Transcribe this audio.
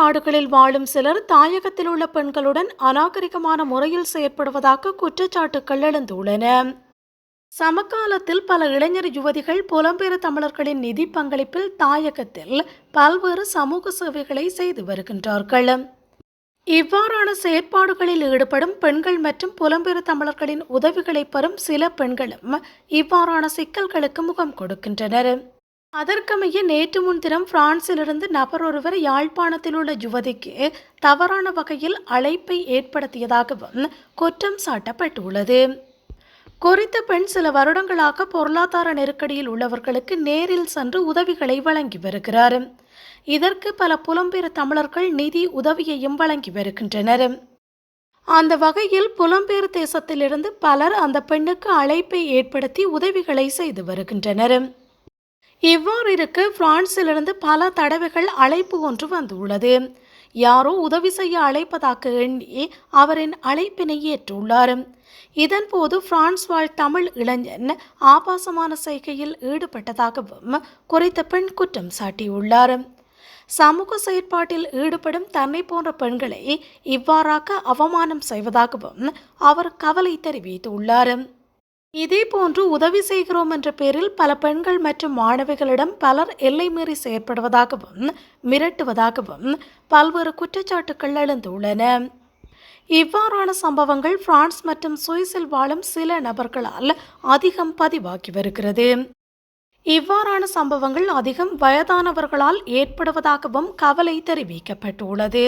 நாடுகளில் வாழும் சிலர் தாயகத்தில் உள்ள பெண்களுடன் அநாகரிகமான முறையில் செயற்படுவதாக குற்றச்சாட்டுகள் எழுந்துள்ளன. சமகாலத்தில் பல இளைஞர் யுவதிகள் புலம்பெயர் தமிழர்களின் நிதி பங்களிப்பில் தாயகத்தில் பல்வேறு சமூக சேவைகளை செய்து வருகின்றார்கள். இவ்வாறான செயற்பாடுகளில் ஈடுபடும் பெண்கள் மற்றும் புலம்பெயர் தமிழர்களின் உதவிகளை பெறும் சில பெண்களும் இவ்வாறான சிக்கல்களுக்கு முகம் கொடுக்கின்றனர். அதற்கமைய நேற்று முன்தினம் பிரான்சிலிருந்து நபர் ஒருவர் யாழ்ப்பாணத்தில் உள்ள யுவதிக்கு தவறான வகையில் அழைப்பை ஏற்படுத்தியதாகவும் குற்றம் சாட்டப்பட்டுள்ளது. குறித்த பெண் சில வருடங்களாக பொருளாதார நெருக்கடியில் உள்ளவர்களுக்கு நேரில் சென்று உதவிகளை வழங்கி வருகிறார். இதற்கு பல புலம்பெயர் தமிழர்கள் நிதி உதவியையும் வழங்கி வருகின்றனர். அந்த வகையில் புலம்பெயர் தேசத்திலிருந்து பலர் அந்த பெண்ணுக்கு அழைப்பை ஏற்படுத்தி உதவிகளை செய்து வருகின்றனர். இவ்வாறு இருக்க பிரான்சிலிருந்து பல தடவைகள் அழைப்பு ஒன்று வந்துள்ளது. யாரோ உதவி செய்ய அழைப்பதாக எண்ணி அவரின் அழைப்பினை ஏற்றுள்ளார். இதன்போது பிரான்ஸ் வாழ் தமிழ் இளைஞன் ஆபாசமான செய்கையில் ஈடுபட்டதாகவும் குறித்த பெண் குற்றம் சாட்டியுள்ளார். சமூக செயற்பாட்டில் ஈடுபடும் தன்னை போன்ற பெண்களை இவ்வாறாக அவமானம் செய்வதாகவும் அவர் கவலை தெரிவித்துள்ளார். இதேபோன்று உதவி செய்கிறோம் என்ற பேரில் பல பெண்கள் மற்றும் மாணவிகளிடம் பலர் எல்லை மீறி செயற்படுவதாகவும் மிரட்டுவதாகவும் பல்வேறு குற்றச்சாட்டுகள் எழுந்துள்ளன. இவ்வாறான சம்பவங்கள் பிரான்ஸ் மற்றும் சுவிஸில் வாழும் சில நபர்களால் அதிகம் பதிவாகி வருகிறது. இவ்வாறான சம்பவங்கள் அதிகம் வயதானவர்களால் ஏற்படுவதாகவும் கவலை தெரிவிக்கப்பட்டுள்ளது.